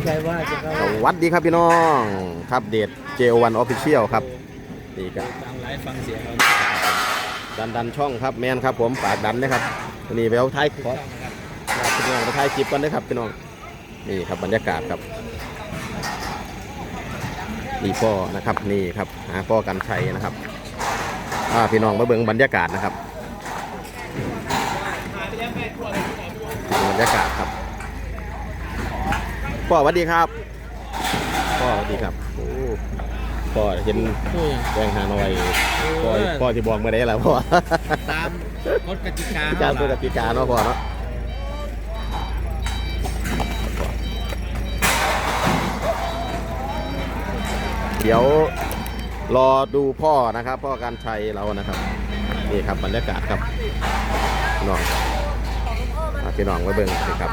สวัสดีครับพี่น้องครับเดท JO1 Official ครับนี่ก็ฟังไลฟ์ฟังเสียงเราดันดันช่องครับแมนครับผมฝากดันนะครับวันนี้ไปเอาท้ายขอฝากพี่น้องไปท้ายคลิปกันนะครับพี่น้องนี่ครับบรรยากาศครับนี่พ่อนะครับนี่ครับหาพ่อกันชัยนะครับอ่าพี่น้องมาเบิ่งบรรยากาศนะครับบรรยากาศครับ พ่อสวัสดีครับพ่อสวัสดีครับโอ้พ่อเห็นผู้แดงหาหน่อยพ่อพ่อที่บอกมาได้แล้วพ่อตามกฎกติกาการตัวกติกาเนาะพ่อเนาะเดี๋ยวรอดูพ่อนะครับ พ่อการชัยเรานะครับนี่ครับบรรยากาศครับพี่น้องอะพี่น้องมาเบิ่งสิครับ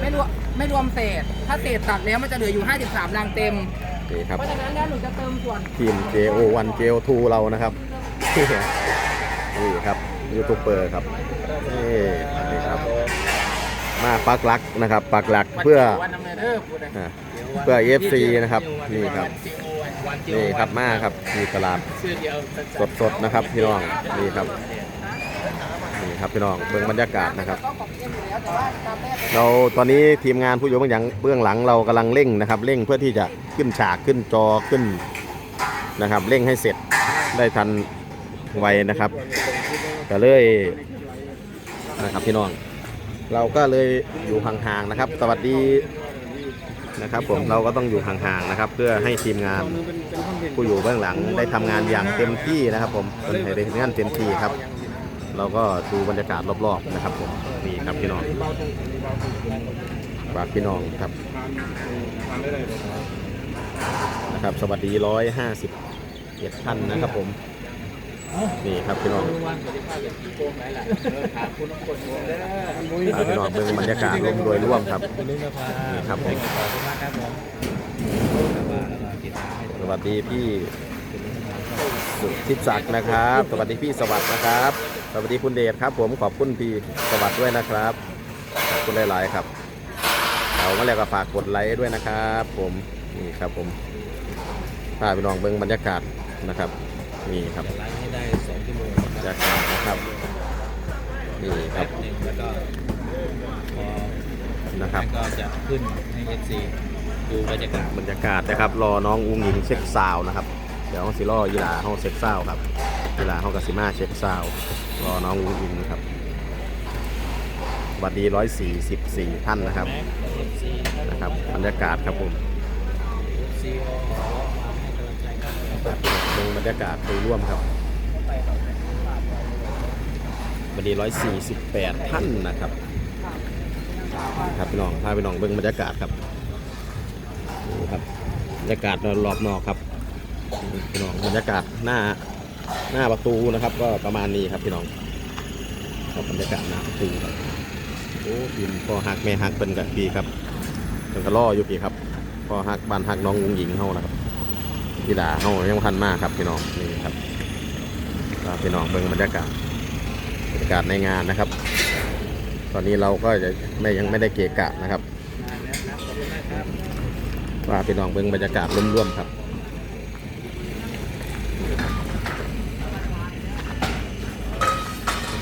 ไม่รวม ไม่รวมเศษ ถ้าเศษตัดแล้วมันจะเหลืออยู่ 53รังเต็มนี่ครับ เพราะฉะนั้นแล้วหนูจะเติมส่วนทีม JO1 JO2 เรานะครับ นี่ครับยูทูบเบอร์ครับนี่นี่ครับ มาปักหลักนะครับปักหลักเพื่อวันดำเนินเออพูดเลยอ่าเพื่อ FC นะครับนี่ครับนี่ครับมาครับมีตลาดเสื้อเดียว สดๆนะครับพี่น้องนี่ครับ นี่ครับพี่น้องเบื้องบรรยากาศนะครับก็ของเอ็มอยู่แล้วแต่ว่าตามแรกเราตอนนี้ทีมงานผู้อยู่เบื้องหลังเบื้องหลังเรากำลังเร่งนะครับเร่งเพื่อที่จะขึ้นฉากขึ้นจอขึ้นนะครับ เร่งให้เสร็จได้ทันไวนะครับก็เลยนะครับพี่น้อง เราก็เลยอยู่ห่างๆนะครับ สวัสดีนะครับ ผมเราก็ต้องอยู่ห่างๆนะครับ เพื่อให้ทีมงานผู้อยู่เบื้องหลังได้ทำงานอย่างเต็มที่นะครับ ผมเป็นให้ได้งานเต็มที่ครับ เราก็ดูบรรยากาศรอบๆนะครับผมนี่ครับพี่น้องฝากพี่น้องครับนะครับ สวัสดีร้อยห้าสิบเจ็ดท่านนะครับผมนี่ครับพี่น้องสวัสดีภาพอย่างที่โกงไหนล่ะถามคุณน้องเด้อฝากพี่น้องเบิ่งบรรยากาศรวมโดยร่วมครับนี่ครับผมสวัสดีพี่สุทธิศักดิ์นะครับ สวัสดีพี่สวัสดิ์นะครับ สวัสดีคุณเดชครับ ผมขอบคุณพี่สวัสดิ์ด้วยนะครับขอบคุณหลาย ๆ ครับเอามาแล้วก็ฝากกดไลค์ด้วยนะครับ ผมนี่ครับผมพาพี่น้องเบิ่งบรรยากาศนะครับนี่ครับจะไลฟ์ให้ได้สองชั่วโมงบรรยากาศนะครับนี่ครัแป๊บบหนึ่งแล้วก็พอนะครับแล้วก็จะขึ้นให้เอฟซีดูบรรยากาศบรรยากาศนะครับ รอน้องอุ้งยิงเช็คซาวน์นะครับ เดี๋ยวห้องสิล่อยีหลาห้องเช็คซาวน์ครับ ยีหลาห้องกสิมาเช็คซาวรอน้องอุ้งยิงนะครับสวัสดีร้อยสี่สิบสี่ท่านนะครับนะครับบรรยากาศครับผมเอฟซีมาให้กำลังบรรยากาศดยร่วมครับสวัสดีร้อยสี่สิบแปดท่านนะครับครับพี่น้องพาพี่น้องเบิ่งบรรยากาศครับนี่ครับบรรยากาศรอบนอกครับพี่น้องบรรยากาศหน้า หน้าประตูนะครับ ก็ประมาณนี้ครับพี่น้องครับบรรยากาศหน้าประตูครับโอ้ทีมพ่อฮักแม่ฮักเป็นกับพี่ครับเป็นกระล่ออยู่พี่ครับพ่อฮักบ้านฮักน้องงุงหญิงเฮานะครับพี่ดาเฮายังพันมากครับพี่น้องนี่ครับพี่น้องเบิ่งบรรยากาศบรรยากาศในงานนะครับ ตอนนี้เราก็จะไม่ยังไม่ได้เกะกะนะครับว่าพี่น้องเบิ่งบรรยากาศร่วมๆครับ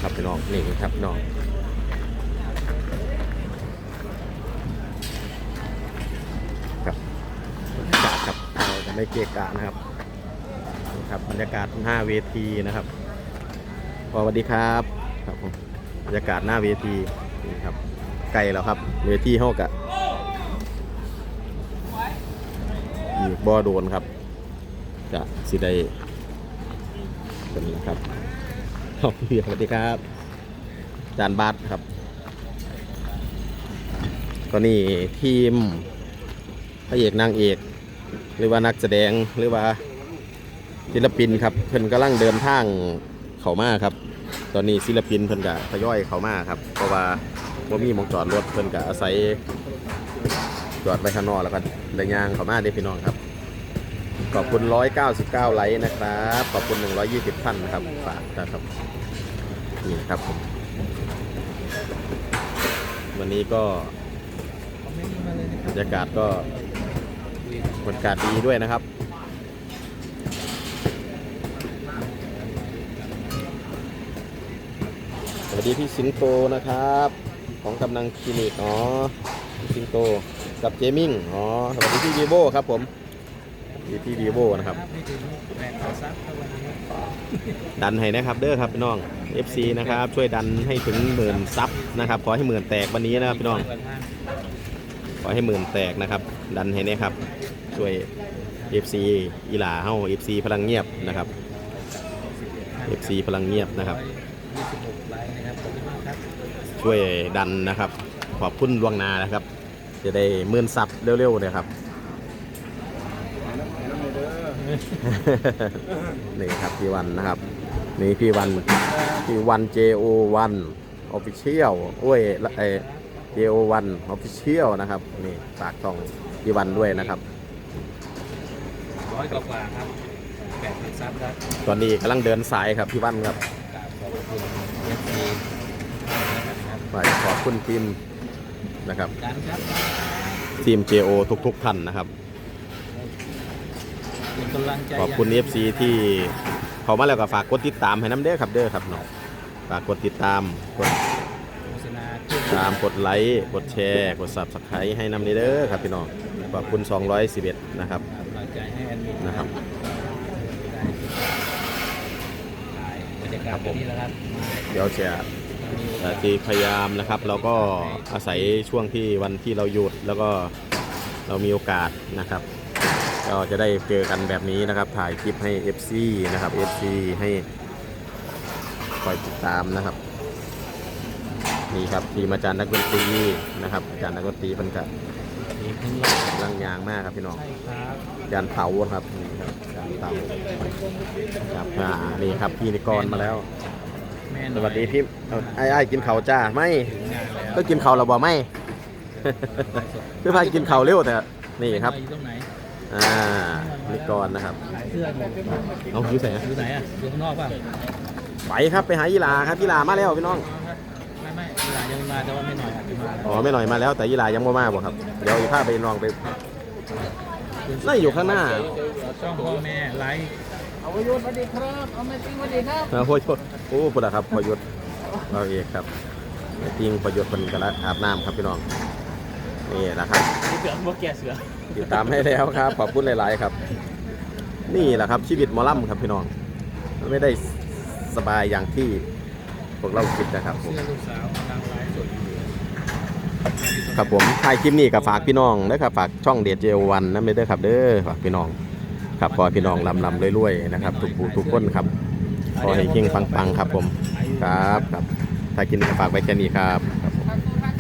ครับ พี่น้องนี่ครับพี่น้องครับบรรยากาศครับเราจะไม่เกะกะนะครับนะครับบรรยากาศหน้าเวทีนะครับสวัสดีครับครับผมบรรยากาศหน้าเวทีนี่ครับไกลแล้วครับ เวทีห้องกะอีกบ่อโดนครับ จะสิได้เป็นครับ สวัสดีครับจานบาสครับ ก็นี่ทีมพระเอกนางเอก หรือว่านักแสดงหรือว่าศิลปินครับ เพิ่นกำลังเดินทางเขามาครับ ตอนนี้ศิลปินเพิ่นก็ทยอยเขามาครับ เพราะว่าบ่มีมองจอดรถเพิ่นก็อาศัยจอดไว้ข้างนอกแล้วก็เดินยางเขามาเด้พี่น้องครับ ขอบคุณ 199 ไลค์นะครับ ขอบคุณ 120ท่านนะครับฝากนะครับนี่ครับผมวันนี้ก็คอาเลยรรยากาศก็บรรยากาศดีด้วยนะครับสวัสดีพี่สิงโตนะครับ ของกำลังคลินิกอ๋อสิงโตกับเจมิงอ๋อสวัสดีพี่วีโวครับผม พี่พี่วีโวนะครับไม่ถึงแปดต่อซับเท่าวันนี้ดันให้นะครับเด้อครับพี่น้อง FC นะครับช่วยดันให้ถึงหมื่นซับนะครับขอให้หมื่นแตกวันนี้นะครับพี่น้องวันท่านขอให้หมื่นแตกนะครับ ดันให้แนะครับ ช่วย FC อีหลาเฮา FC พลังเงียบนะครับ FC พลังเงียบนะครับยี่สิบหกไลน์นะครับขอบคุณมากครับช่วยดันนะครับ ขอบคุณล่วงหนานะครับ จะได้หมื่นซับเร็วๆเลยครับ นี่ครับพี่วันนะครับ นี่พี่วันพี่วัน JO1 Official โอ้ยไอ JO1 Official นะครับนี่ฝากช่องพี่วันด้วยนะครับร้อยกว่าๆครับแปดพันซับครับตอนนี้กำลังเดินสายครับพี่วันครับกราบขอบคุณเอฟซีนะครับฝ่ายขอบคุณทีมนะครับดันครับทีม JO ทุกๆท่านนะครับ เป็นกำลังใจขอบคุณ FC ที่เขามาแล้วก็ฝากกดติดตามให้น้ำเด้อครับเด้อครับเนาะฝากกดติดตามกดโฆษณาขึ้นตามกดไลค์กดแชร์กด Subscribe ให้น้ำเด้อครับพี่น้องขอบคุณ 211 นะครับ กำลังใจให้แอดมินนะครับ ได้ถ่ายบรรยากาศแบบนี้แล้วครับเดี๋ยวจะเอ่อที่พยายามนะครับเราก็อาศัยช่วงที่วันที่เราหยุดแล้วก็เรามีโอกาสนะครับ ก็จะได้เจอกันแบบนี้นะครับ ถ่ายคลิปให้ FC นะครับ FC ให้คอยติดตามนะครับนี่ครับทีมอาจารย์นักดนตรีนะครับ อาจารย์นักดนตรีเป็นกับนี่เพิ่งไลฟ์กำลังยางมากครับพี่น้องใช่ครับอาจารย์เต๋าครับนี่ครับอาจารย์เต๋าครับอ่านี่ครับพี่นิกรมาแล้วแม่หสน่อยวัสดีพี่เอาไอ้ไอ้ายกินข้าวจ้าไม่ถึงงานแล้วก็กินข้าวเราบ่ไม่เพื่อพากินข้าวเร็วแต่นี่ครับ อยู่ตรงไหนอ่านิกรนะครับขายเสื้ออยู่เอาอยู่ไหนอยู่ไหนอะอยู่ข้างนอกป่ะไปครับไปหายีหลาครับยีหลามาแล้วพี่น้องไม่ไม่เวลายังไม่มาแต่ว่าไม่หน่อยอาจจะมาแล้วอ๋อไม่หน่อยมาแล้วแต่ยีหลายังไม่มาบ่ครับเดี๋ยวอีกพาไปลองไปน่าอยู่ข้างหน้าช่องพ่อแม่ไลฟ์เอาประโยชน์สวัสดีครับเอาไม่จริงสวัสดีครับเออโอ้ยโอ้พุทธครับพอยุทธเราเอกครับจริงพอยุทธเป็นกระอาบน้ำครับพี่น้อง นี่นะครับเสือพวกแกเสือติดตามให้แล้วครับ ขอบคุณหลาย ๆ ครับ นี่แหละครับชีวิตหมอลำครับพี่น้องมันไม่ได้สบายอย่างที่พวกเราคิดนะครับผมเสื้อลูกสาวกำลังไลฟ์สดอยู่ครับผมถ่ายคลิปนี้กับฝากพี่น้องนะครับฝากช่องเดียเจวันนั่นเลยเด้อครับเด้อฝากพี่น้องครับขอให้พี่น้องลำลำรวยๆนะครับทุกผู้ทุกคนครับขอให้เก่งปังๆครับผมครับครับถ่ายคลิปนี้ก็ฝากไว้แค่นี้ครับ